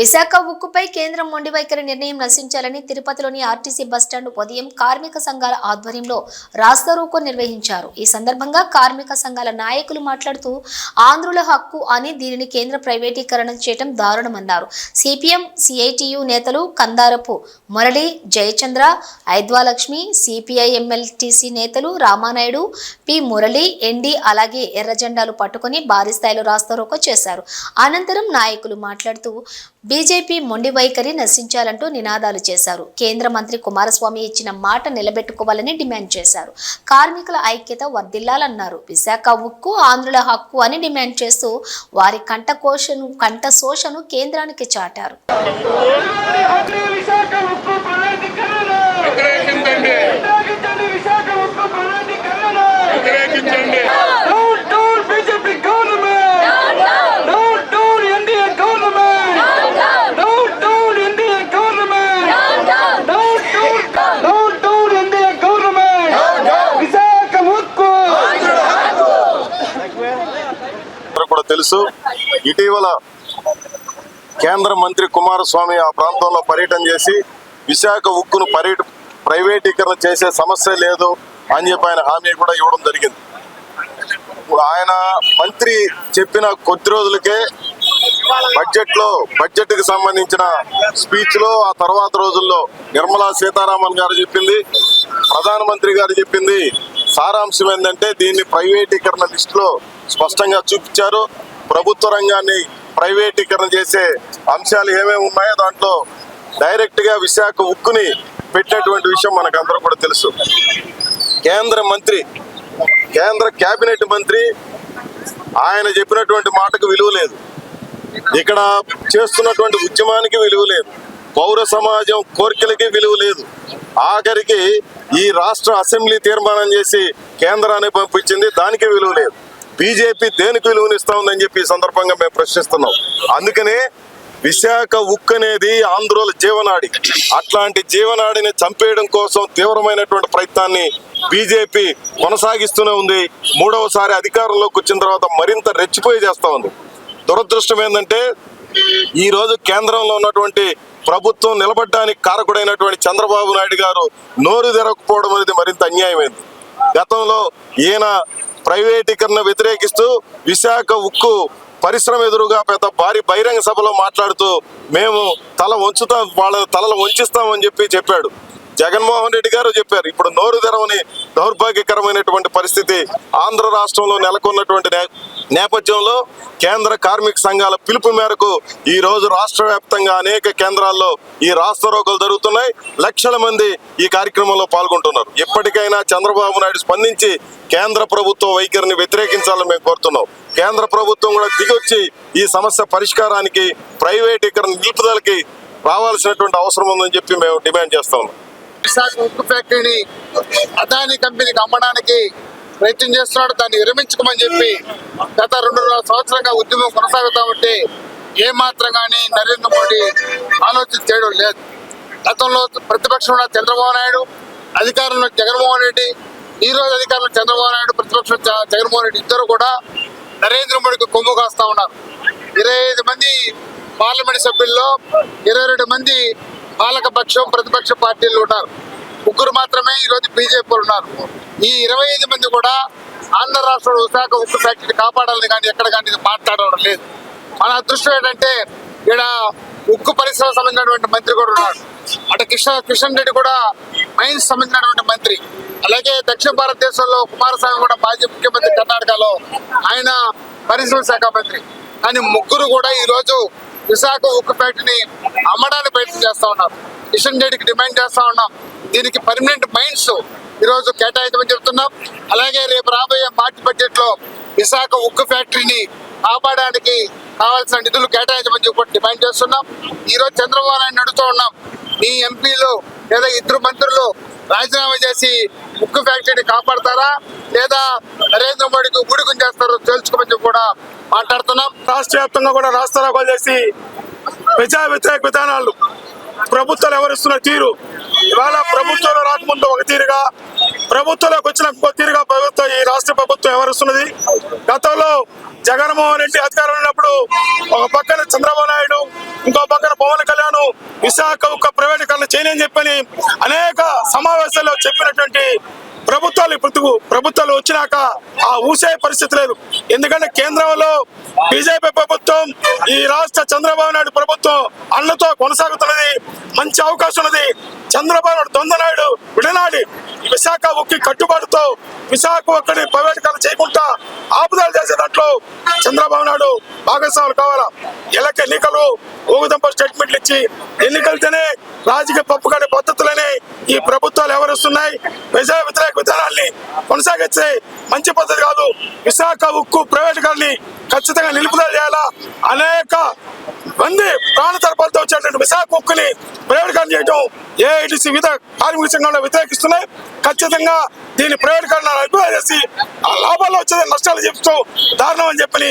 విశాఖ ఉక్కుపై కేంద్రం మొండి వైఖరి నిర్ణయం నశించాలని తిరుపతిలోని ఆర్టీసీ బస్టాండ్ ఉదయం కార్మిక సంఘాల ఆధ్వర్యంలో రాస్తారోకో నిర్వహించారు. ఈ సందర్భంగా కార్మిక సంఘాల నాయకులు మాట్లాడుతూ ఆంధ్రుల హక్కు అని దీనిని కేంద్ర ప్రైవేటీకరణ చేయడం దారుణమన్నారు. సిపిఎం సిఐటియు నేతలు Kandarapu Murali Jayachandra AIDWA Lakshmi CPI M L T C నేతలు రామానాయుడు పి మురళి ఎన్డి అలాగే ఎర్ర జెండాలు పట్టుకొని భారీ స్థాయిలో రాస్తారోకో చేశారు. అనంతరం నాయకులు మాట్లాడుతూ బీజేపీ మొండి వైఖరి నశించాలంటూ నినాదాలు చేశారు. కేంద్ర మంత్రి కుమారస్వామి ఇచ్చిన మాట నిలబెట్టుకోవాలని డిమాండ్ చేశారు. కార్మికుల ఐక్యత వర్ధిల్లాలన్నారు. విశాఖ ఉక్కు ఆంధ్రుల హక్కు అని డిమాండ్ చేస్తూ వారి కంట కోశను కంట శోషను కేంద్రానికి చాటారు. తెలుసు. ఇటీవల కేంద్ర మంత్రి కుమారస్వామి ఆ ప్రాంతంలో పర్యటన చేసి విశాఖ ఉక్కును పర్యట ప్రైవేటీకరణ చేసే సమస్య లేదు అని చెప్పి ఆయన హామీ కూడా ఇవ్వడం జరిగింది. ఇప్పుడు ఆయన మంత్రి చెప్పిన కొద్ది రోజులకే బడ్జెట్లో బడ్జెట్కి సంబంధించిన స్పీచ్లో ఆ తర్వాత రోజుల్లో నిర్మలా సీతారామన్ గారు చెప్పింది ప్రధానమంత్రి గారు చెప్పింది సారాంశం ఏంటంటే దీన్ని ప్రైవేటీకరణ లిస్ట్లో స్పష్టంగా చూపించారు. ప్రభుత్వ రంగాన్ని ప్రైవేటీకరణ చేసే అంశాలు ఏమేమి ఉన్నాయో దాంట్లో డైరెక్ట్గా విశాఖ ఉక్కుని పెట్టినటువంటి విషయం మనకు అందరూ కూడా తెలుసు. కేంద్ర మంత్రి కేంద్ర కేబినెట్ మంత్రి ఆయన చెప్పినటువంటి మాటకు విలువ లేదు. ఇక్కడ చేస్తున్నటువంటి ఉద్యమానికి విలువ లేదు. పౌర సమాజం కోరికలకి విలువ లేదు. ఆఖరికి ఈ రాష్ట్ర అసెంబ్లీ తీర్మానం చేసి కేంద్రాన్ని పంపించింది దానికి విలువ లేదు. బీజేపీ దేనికి విలువనిస్తా ఉందని చెప్పి ఈ సందర్భంగా మేము ప్రశ్నిస్తున్నాం. అందుకనే విశాఖ ఉక్కు అనేది ఆంధ్రోల జీవనాడి. అట్లాంటి జీవనాడిని చంపేయడం కోసం తీవ్రమైనటువంటి ప్రయత్నాన్ని బీజేపీ కొనసాగిస్తూనే ఉంది. మూడవసారి అధికారంలోకి వచ్చిన తర్వాత మరింత రెచ్చిపోయి చేస్తా ఉంది. దురదృష్టం ఏంటంటే ఈరోజు కేంద్రంలో ఉన్నటువంటి ప్రభుత్వం నిలబడడానికి కారకుడైనటువంటి చంద్రబాబు నాయుడు గారు నోరు తెరకపోవడం అనేది మరింత అన్యాయమైంది. గతంలో ఈయన ప్రైవేటీకరణ వ్యతిరేకిస్తూ విశాఖ ఉక్కు పరిశ్రమ ఎదురుగా పెద్ద భారీ బహిరంగ సభలో మాట్లాడుతూ మేము తల వంచుతాం వాళ్ళ తలలు వంచిస్తామని చెప్పి చెప్పాడు. జగన్మోహన్ రెడ్డి గారు చెప్పారు. ఇప్పుడు నోరు తెరవని దౌర్భాగ్యకరమైనటువంటి పరిస్థితి ఆంధ్ర రాష్ట్రంలో నెలకొన్నటువంటి నే- నేపథ్యంలో కేంద్ర కార్మిక సంఘాల పిలుపు మేరకు ఈ రోజు రాష్ట్ర వ్యాప్తంగా అనేక కేంద్రాల్లో ఈ రాష్ట్ర రోగులు జరుగుతున్నాయి. లక్షల మంది ఈ కార్యక్రమంలో పాల్గొంటున్నారు. ఎప్పటికైనా చంద్రబాబు నాయుడు స్పందించి కేంద్ర ప్రభుత్వ వైఖరిని వ్యతిరేకించాలని మేము కోరుతున్నాం. కేంద్ర ప్రభుత్వం కూడా దిగొచ్చి ఈ సమస్య పరిష్కారానికి ప్రైవేటీకరణ నిలుపుదలకి రావాల్సినటువంటి అవసరం ఉందని చెప్పి మేము డిమాండ్ చేస్తా ఉన్నాం. విశాఖ ఉక్కు ఫ్యాక్టరీని అదాని కంపెనీకి అమ్మడానికి ప్రయత్నం చేస్తున్నాడు. దాన్ని విరమించుకోమని చెప్పి గత రెండున్నర సంవత్సరంగా ఉద్యమం కొనసాగుతా ఉంటే ఏ మాత్రం కానీ నరేంద్ర మోడీ ఆలోచన చేయడం లేదు. గతంలో ప్రతిపక్షం ఉన్న చంద్రబాబు నాయుడు అధికారంలో జగన్మోహన్ రెడ్డి ఈ రోజు అధికారంలో చంద్రబాబు నాయుడు ప్రతిపక్షం జగన్మోహన్ రెడ్డి ఇద్దరు కూడా నరేంద్ర మోడీకి కొమ్ము కాస్తా ఉన్నారు. ఇరవై ఐదు మంది పార్లమెంట్ సభ్యుల్లో ఇరవై రెండు మంది పాలకపక్షం ప్రతిపక్ష పార్టీలు ఉన్నారు. ముగ్గురు మాత్రమే ఈ రోజు ఉన్నారు. ఈ ఇరవై ఐదు మంది కూడా ఆంధ్ర రాష్ట్రంలో విశాఖ ఉక్కు ఫ్యాక్టరీని కాపాడాలని కానీ ఎక్కడ కానీ మాట్లాడడం లేదు. మన అదృష్టం ఏంటంటే ఇక్కడ ఉక్కు పరిశ్రమ సంబంధించినటువంటి మంత్రి కూడా ఉన్నాడు. అటు కిషన్ కిషన్ రెడ్డి కూడా మైన్స్ సంబంధించినటువంటి మంత్రి. అలాగే దక్షిణ భారతదేశంలో కుమారస్వామి కూడా మాజీ ముఖ్యమంత్రి కర్ణాటకలో ఆయన పరిశ్రమ శాఖ మంత్రి. కానీ ముగ్గురు కూడా ఈ రోజు విశాఖ ఉక్కు ఫ్యాక్టరీని అమ్మడానికి ప్రయత్నం చేస్తా ఉన్నారు కిషన్ రెడ్డికి డిమాండ్ చేస్తా ఉన్నాం. దీనికి పర్మనెంట్ మైండ్స్ ఈరోజు కేటాయితమని కేటాయించమని చెప్తున్నాం. అలాగే రేపు రాబోయే మార్చి బడ్జెట్లో విశాఖ ఉక్కు ఫ్యాక్టరీని కాపాడడానికి కావాల్సిన నిధులు కేటాయించమని చెప్పి డిమాండ్ చేస్తున్నాం. ఈరోజు చంద్రబాబు నాయుడు అడుగుతూ ఉన్నాం. మీ ఎంపీలు లేదా ఇద్దరు మంత్రులు రాజీనామా చేసి ముక్కు ఫ్యాక్టరీని కాపాడతారా? లేదా నరేంద్ర మోడీకి ఊడికం చేస్తారో తెలుసుకోమని కూడా మాట్లాడుతున్నాం. రాష్ట్ర వ్యాప్తంగా కూడా రాస్తారోకోలు చేసి ప్రజా వ్యతిరేక విధానాలు ప్రభుత్వాలు ఎవరిస్తున్న తీరు? ఇవాళ ప్రభుత్వంలో రాకముందు ఒక తీరుగా ప్రభుత్వంలోకి వచ్చిన ఇంకో తీరుగా ప్రభుత్వం ఈ రాష్ట్ర ప్రభుత్వం ఎవరిస్తున్నది? గతంలో జగన్మోహన్ రెడ్డి అధికారంలో ఉన్నప్పుడు ఒక పక్కన చంద్రబాబు నాయుడు ఇంకో పక్కన పవన్ కళ్యాణ్ విశాఖ ఒక ప్రైవేటీకరణ చేయని చెప్పని అనేక సమావేశాల్లో చెప్పినటువంటి ప్రభుత్వాలు ఇప్పుడు ప్రభుత్వాలు వచ్చినాక ఆ ఊసే పరిస్థితి లేదు. ఎందుకంటే కేంద్రంలో బీజేపీ ప్రభుత్వం ఈ రాష్ట్ర చంద్రబాబు నాయుడు ప్రభుత్వం అన్నతో కొనసాగుతున్నది. మంచి అవకాశం ఉన్నది. చంద్రబాబు నాయుడు దొందనాయుడు విడనాడి విశాఖ ఉక్కి కట్టుబాటుతో విశాఖ ఒక్కడి ప్రైవేటీకరణ చేయకుండా ఆపుదలు చేసే దాంట్లో చంద్రబాబు నాయుడు భాగస్వాములు కావాలా? ఎలక ఎన్నికలు ఊగుదంప స్టేట్మెంట్లు ఇచ్చి ఎన్నికలతోనే రాజకీయ పప్పుకడే పద్ధతులనే ఈ ప్రభుత్వాలు ఎవరిస్తున్నాయి ప్రజా వ్యతిరేక విధానాన్ని కొనసాగించే మంచి పద్ధతి కాదు. విశాఖ ఉక్కు ప్రైవేటీకరణని ఖచ్చితంగా నిలుపుదల చేయాలా? అనేక మంది ప్రాణ తరపాలతో వచ్చేటువంటి విశాఖ ఉక్కుని ప్రైవేటీకరణ చేయడం ఏఐటిసి వివిధ కార్మిక సంఘంలో వ్యతిరేకిస్తున్నాయి. ఖచ్చితంగా దీని ప్రైవేటీకరణ అభిప్రాయం చేసి ఆ లాభాలు వచ్చేది నష్టాలు చెప్తూ దారుణం అని చెప్పని